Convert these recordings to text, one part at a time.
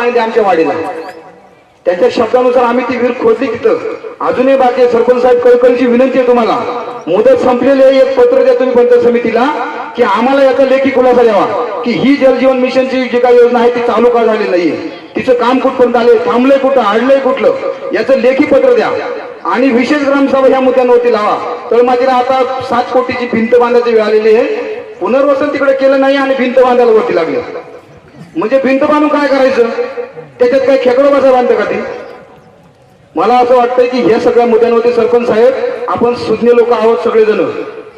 पाणी आमच्या वाडीला. त्यांच्या शब्दानुसार आम्ही ती विहीर खोदली तिथं. अजूनही बाकी सरपंच साहेब कळकळीची विनंती आहे तुम्हाला. मुदत संपलेली आहे. एक पत्र द्या तुम्ही पंचायत समितीला की आम्हाला याचा लेखी खुलासा द्यावा. की ही जलजीवन मिशनची जी काही योजना आहे ती चालू का झाली नाहीये? तिचं काम कुठपर्यंत आले थांबलंय कुठं? अडलंय कुठलं? याचं लेखी पत्र द्या. आणि विशेष ग्रामसभा ह्या मुद्द्यांवरती लावा. तर माझ्या आता सात कोटीची भिंत बांधायची वेळ आलेली आहे. पुनर्वसन तिकडे केलं नाही आणि भिंत बांधायला वरती लागली. म्हणजे भिंत बांधून काय करायचं? त्याच्यात काय खेकडो बसा बांधतं का ते? मला असं वाटतंय की हे सगळ्या मुद्द्यांवरती सरपंच साहेब आपण सुज्ञ लोक आहोत सगळेजण.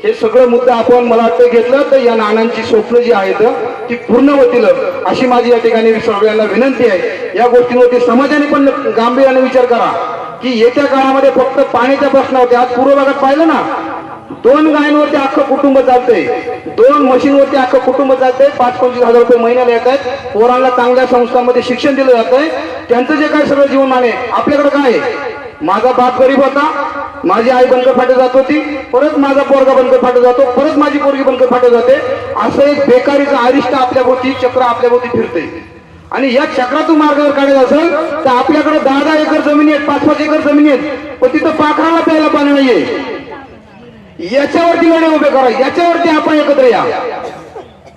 हे सगळं मुद्दा आपण मला वाटतं घेतलं तर या नानांची स्वप्न जी आहेत ती पूर्ण होतील अशी माझी या ठिकाणी सगळ्यांना विनंती आहे. या गोष्टींवरती समाजाने पण गांभीर्याने विचार करा की येत्या काळामध्ये फक्त पाण्याच्या प्रश्नावरती आज पूर्व भागात पाहिलं ना दोन गायांवरती अख्खं कुटुंब चालतंय. दोन मशीनवरती अख्खं कुटुंब चालतंय. पाच पंचवीस हजार रुपये महिन्याला येत आहेत. पोरांना चांगल्या संस्थांमध्ये शिक्षण दिलं जात आहे. त्यांचं जे काय सगळं जीवनमान आहे आपल्याकडे काय आहे? माझा बाप गरीब होता. माझी आई बंकर फाटे जात होती. परत माझा पोरगा बंकर फाटे जातो. परत माझी पोरगी बंकर फाटे जाते. असं एक बेकारीचं आरिष्ट आपल्या भोवती चक्र आपल्या भोवती फिरते आणि या चक्रातून मार्गावर काढायचं असेल तर आपल्याकडे दहा दहा एकर जमिनी आहेत पाच पाच एकर जमिनी आहेत. पण तिथं पाखराला प्यायला पाणी नाहीये. याच्यावरती लढे उभे करा याच्यावरती आपण एकत्र या.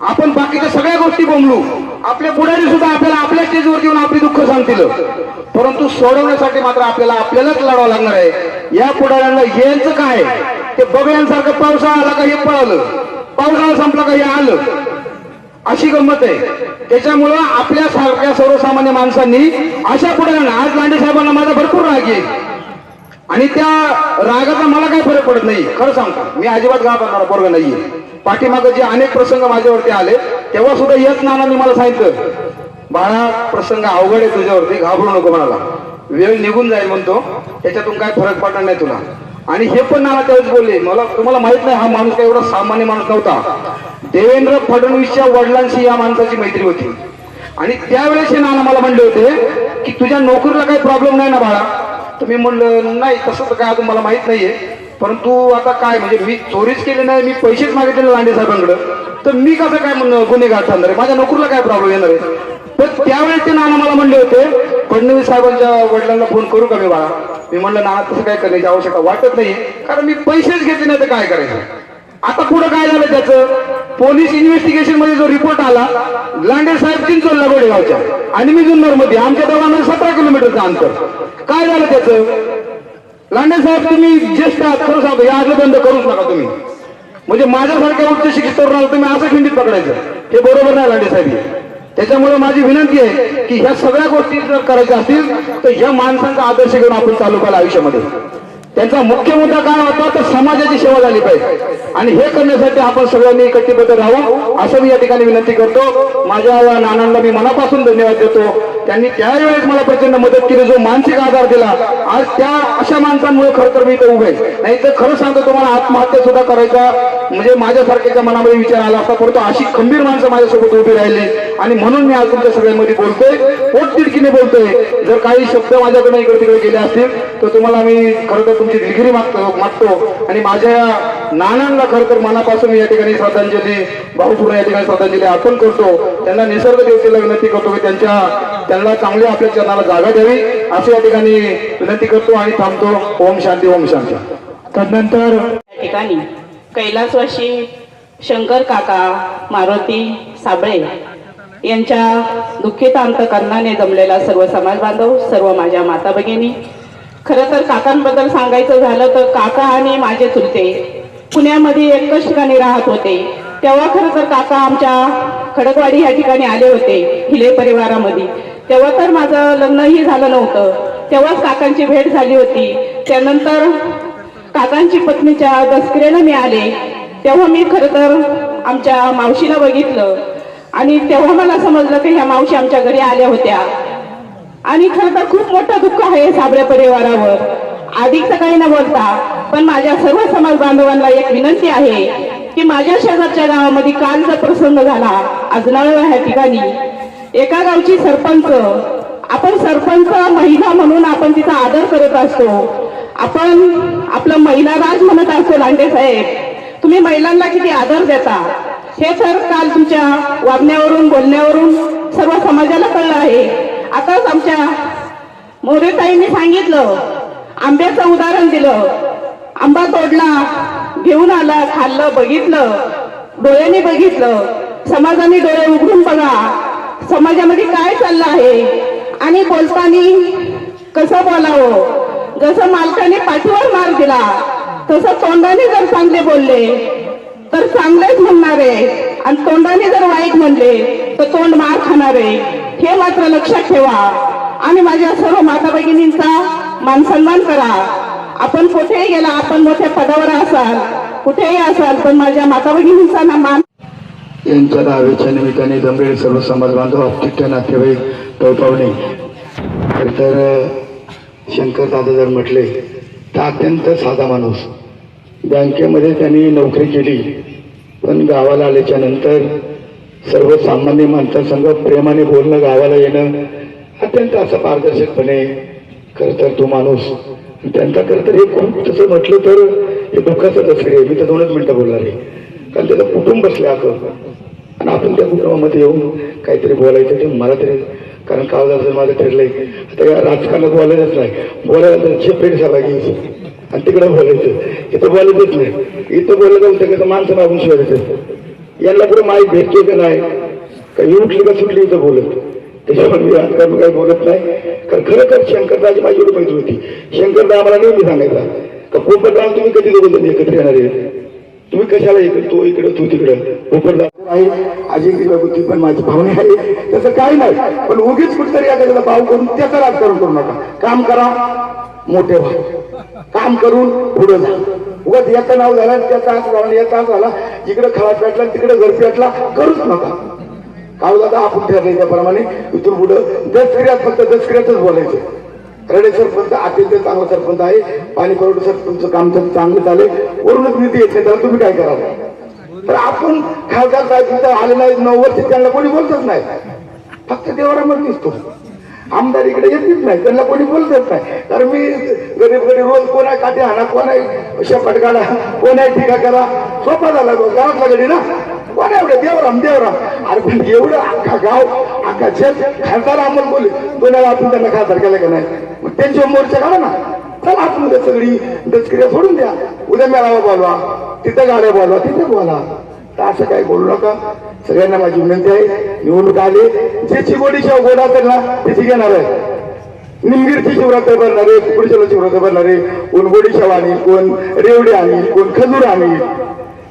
आपण बाकीच्या सगळ्या गोष्टी बोंबलू. आपल्या पुढारी सुद्धा आपल्याला आपल्या स्टेजवर येऊन आपली दुःख सांगतील. परंतु सोडवण्यासाठी मात्र आपल्याला आपल्यालाच लढावं लागणार आहे. या पुढाऱ्यांना यांचं काय? ते बघण्यासारखं पावसाळा आला का हे पळालं. पावसाळा संपला का हे आलं. अशी गंमत आहे. त्याच्यामुळं आपल्या सारख्या सर्वसामान्य माणसांनी अशा पुढाऱ्यांना आज लांडे साहेबांना माझा भरपूर राग येईल. आणि त्या रागाचा मला काही फरक पडत नाही खरं सांगतो. मी अजिबात घाब करणारा पोरगा नाहीये. पाठीमागं जे अनेक प्रसंग माझ्यावरती आले तेव्हा सुद्धा याच नानांनी मला सांगितलं. बाळा प्रसंग अवघड आहे तुझ्यावरती घाबरू नको म्हणाला. वेळ निघून जाईल म्हणतो. त्याच्यातून काय फरक पडणार नाही तुला. आणि हे पण नाना त्यावेळेस बोलले मला तुम्हाला माहीत नाही हा माणूस काय एवढा सामान्य माणूस नव्हता. देवेंद्र फडणवीसच्या वडिलांशी या माणसाची मैत्री होती. आणि त्यावेळेस हे नाना मला म्हणले होते की तुझ्या नोकरीला काही प्रॉब्लेम नाही ना बाळा? तर मी म्हणलं नाही तसं तर काय अजून मला माहीत नाही आहे परंतु आता काय म्हणजे मी चोरीच केली नाही मी पैसेच मागितले लांडे साहेबांकडं. तर मी कसं काय म्हणणं गुन्हेगार ठरणार आहे? माझ्या नोकरीला काय प्रॉब्लेम येणार आहे? पण त्यावेळेस ते नाना मला म्हणले होते फडणवीस साहेबांच्या वडिलांना फोन करू का मी बाळा? मी म्हणलं नाना तसं काय करण्याची आवश्यकता वाटत नाही कारण मी पैसेच घेतले नाही तर काय करायचं? आता पुढे काय झालं त्याचं? पोलीस इन्व्हेस्टिगेशनमध्ये जो रिपोर्ट आला लांडे साहेब चिंचोलला गोडेगावच्या आणि मी जुन्नरमध्ये आमच्या दोघांमध्ये सतरा किलोमीटरचं अंतर. काय झालं त्याचं? लांडे साहेब तुम्ही ज्येष्ठ आहात खरं सांगतो या आजलं बंद करूच नका तुम्ही. म्हणजे माझ्यासारख्या उच्च शिक्षित तरुणाला तुम्ही असं खिंडीत पकडायचं. हे बरोबर नाही लांडे साहेब त्याच्यामुळे माझी विनंती आहे की ह्या सगळ्या गोष्टी जर करायच्या असतील तर ह्या माणसांचा आदर्श घेऊन आपण चालू केला आयुष्यामध्ये. त्यांचा मुख्य मुद्दा काय होता? तर समाजाची सेवा झाली पाहिजे. आणि हे करण्यासाठी आपण सगळ्यांनी कटिबद्ध राहू असं मी या ठिकाणी विनंती करतो. माझ्या या नानांना मी मनापासून धन्यवाद देतो. त्यांनी त्यावेळेस मला प्रचंड मदत केली जो मानसिक आधार दिला. आज त्या अशा माणसांमुळे खरं तर मी इथे उभे नाही तर खरं सांगतो तुम्हाला आत्महत्या सुद्धा करायचा म्हणजे माझ्यासारख्याच्या मनामध्ये विचार आला असता परंतु अशी खंबीर माणसं माझ्यासोबत उभी राहिली. आणि म्हणून मी आज तुमच्या सगळ्यांमध्ये बोलतोय. पोटतिडकीने बोलतोय. जर काही शब्द माझ्याकडे इकडे तिकडे गेले असतील तर तुम्हाला मी खरं तर तुमची दिलगिरी मागतो मागतो. आणि माझ्या या नानांना खरं तर मनापासून मी या ठिकाणी श्रद्धांजली भाऊपूर्ण या ठिकाणी श्रद्धांजली अर्पण करतो. त्यांना निसर्ग देवतेला विनंती करतो की त्यांच्या त्यांना चांगली आपल्या चरणाला जागा द्यावी असं या ठिकाणी विनंती करतो आणि थांबतो. ओम शांती ओम शांती. तदनंतर या ठिकाणी कैलासवाशी शंकर काका मारुती साबळे यांच्या दुःखित अंतकरणाने जमलेला सर्व समाज बांधव सर्व माझ्या माता भगिनी. खरं तर काकांबद्दल सांगायचं झालं तर काका आणि माझे चुलते पुण्यामध्ये एकच ठिकाणी राहत होते. तेव्हा खरं तर काका आमच्या खडकवाडी या ठिकाणी आले होते हिले परिवारामध्ये. तेव्हा तर माझं लग्नही झालं नव्हतं. तेव्हाच काकांची भेट झाली होती. त्यानंतर काकांची पत्नीच्या दसकिरेला मी आले. तेव्हा मी खरं तर आमच्या मावशीला बघितलं. आणि तेव्हा मला समजलं की ह्या मावशी आमच्या घरी आल्या होत्या. आणि खरं तर खूप मोठं दुःख आहे साबऱ्या परिवारावर. अधिकचं काही न बोलता पण माझ्या सर्व समाज बांधवांना एक विनंती आहे की माझ्या शेजारच्या गावामध्ये काल प्रसंग झाला. अजनाळ ह्या ठिकाणी. एका गावची सरपंच आपण सरपंच महिला म्हणून आपण तिचा आदर करत असतो. आपण आपलं महिला राज म्हणत असतो लांडे साहेब. तुम्ही महिलांना किती आदर देता? हे सर काल तुमच्या वागण्यावरून बोलण्यावरून सर्व समाजाला कळलं आहे. आताच आमच्या मोरेताईंनी सांगितलं आंब्याचं उदाहरण दिलं. आंबा तोडला घेऊन आला खाल्लं बघितलं डोळ्याने बघितलं. समाजाने डोळे उघडून बघा. समाजामध्ये काय चाललं आहे? आणि बोलताना कसं बोलावं? जसं मालकाने पाठीवर मार दिला तसं तोंडाने जर चांगले बोलले तर चांगलेच म्हणणारे आणि तोंडाने जर वाईट म्हणले तर तोंड मार खाणारे हे मात्र लक्षात ठेवा. आणि माझ्या सर्व माता भगिनींचा मान सन्मान करा. आपण कुठेही गेला आपण मोठ्या पदावर असाल कुठेही असाल पण माझ्या माता भगिनींचा ना मान यांच्या दहावीच्या निमित्ताने जमलेले सर्व समाज बांधव आपटिकच्या नातेवाईक टळपावणे तर शंकर दादा जर म्हटले तर अत्यंत साधा माणूस. बँकेमध्ये त्यांनी नोकरी केली पण गावाला आल्याच्यानंतर सर्वसामान्य माणसांसंग प्रेमाने बोलणं गावाला येणं अत्यंत असं पारदर्शकपणे खरं तर तो माणूस त्यांचा खरं तर हे खूप तसं म्हटलं तर हे दुःखाचं दसरे मी तर दोनच मिनटं बोलणार आहे. कारण त्याचं कुटुंब बसले आणि आपण त्या कुटुंबामध्ये येऊन काहीतरी बोलायचं ते मला तरी कारण काळजाचं माझं ठरलंय आता या राजकारणात बोलायचंच नाही. बोलायला तर छेपेड सभा घ्यायची. आणि तिकडे बोलायचं. इथं बोलायचंच नाही. इथं बोललं जाऊन शकत माणसं मागून शिवायचं यांना पुढे माहीत भेटते का नाही? का ही उठली का सुटली इथं बोलत? त्याच्यामुळे मी राजकारण काही बोलत नाही. कारण खरं तर शंकरदाची माझी एवढी माहिती होती. शंकरदा आम्हाला नेहमी सांगायचा का पोपटराव तुम्ही कधी दोघं एकत्र येणार आहे तुम्ही कशाला इकडे? तो इकडे तू तिकडं. उपरदार आहे अजिंक्य बुद्धी पण माझी भावना आहे. तसं काही नाही. पण उगीच कुठतरी एखाद्याला भाव करून त्याचं राजकारण करू नका. काम करा मोठे व्हा. काम करून पुढे जा. उगाच याचं नाव झालं त्याचा आज झाला याचा आज झाला. इकडे खळा पेटला तिकडे घर पेटला करूच नका. काव दादा आपण ठरलं त्याप्रमाणे. इथून पुढं दस क्रियात फक्त दस क्रियातच बोलायचं. रडे सरपंच अत्यंत चांगला सरपंच आहे. पाणी पुरवठा सरपंच काम तर चांगलं चालेल वरूनच निधी येत नाही त्याला तुम्ही काय कराल तर आपण खासदार साहेब तिथं आले नाही नऊ वर्ष त्यांना कोणी बोलतच नाही. फक्त देवरामध्ये दिसतो. आमदार इकडे येतच नाही त्यांना कोणी बोलतच नाही. कारण मी गरीब गरीब रोज कोण आहे काठी हाणा कोण आहे शेपट काढा कोण आहे टीका करा. सोपा झाला तो गावातला गडी ना. कोण एवढं? देवराम देवराम. अरे पण एवढं अख्खा गाव अख्खा शेत खासदार आम्हाला बोलले कोणाला आपण त्यांना खासदार केलं का नाही? त्यांच्या मोर्चा काढा ना. चला आपण सगळी दसक्रिया सोडून द्या. उद्या मेळावा बोलवा तिथं गाड्या बोलवा तिथे बोला. तर असं काही बोलू नका. सगळ्यांना माझी विनंती आहे निवडणूक आली ज्याची गोडी गोड असेल ना त्याची घेणार आहे. निमगिरची शिवरात्र भरणारे कुकडीच्या शिवरात्र भरणारे कोण गोडीशाव आणील कोण रेवडी आणील कोण खजूर आणील.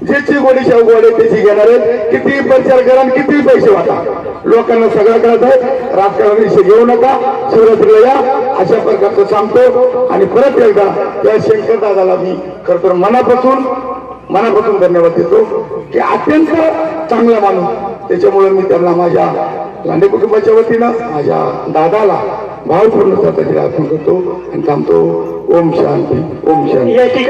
ज्याची गोडी शेव गोड त्याची घेणार आहेत किती प्रचार करा किती पैसे वाटा. लोकांना सगळं कळत आहे राजकारण विषय घेऊ नका शिवरात्रीला या. अशा प्रकारचं सांगतो. आणि परत एकदा त्या शंकर दादाला मी खरंतर मनापासून मनापासून धन्यवाद देतो की अत्यंत चांगला माणूस. त्याच्यामुळे मी त्यांना माझ्या लांडे कुटुंबाच्या वतीनं माझ्या दादाला भावपूर्ण स्वतःची अर्पण करतो. आणि थांबतो. ओम शांती ओम शांती.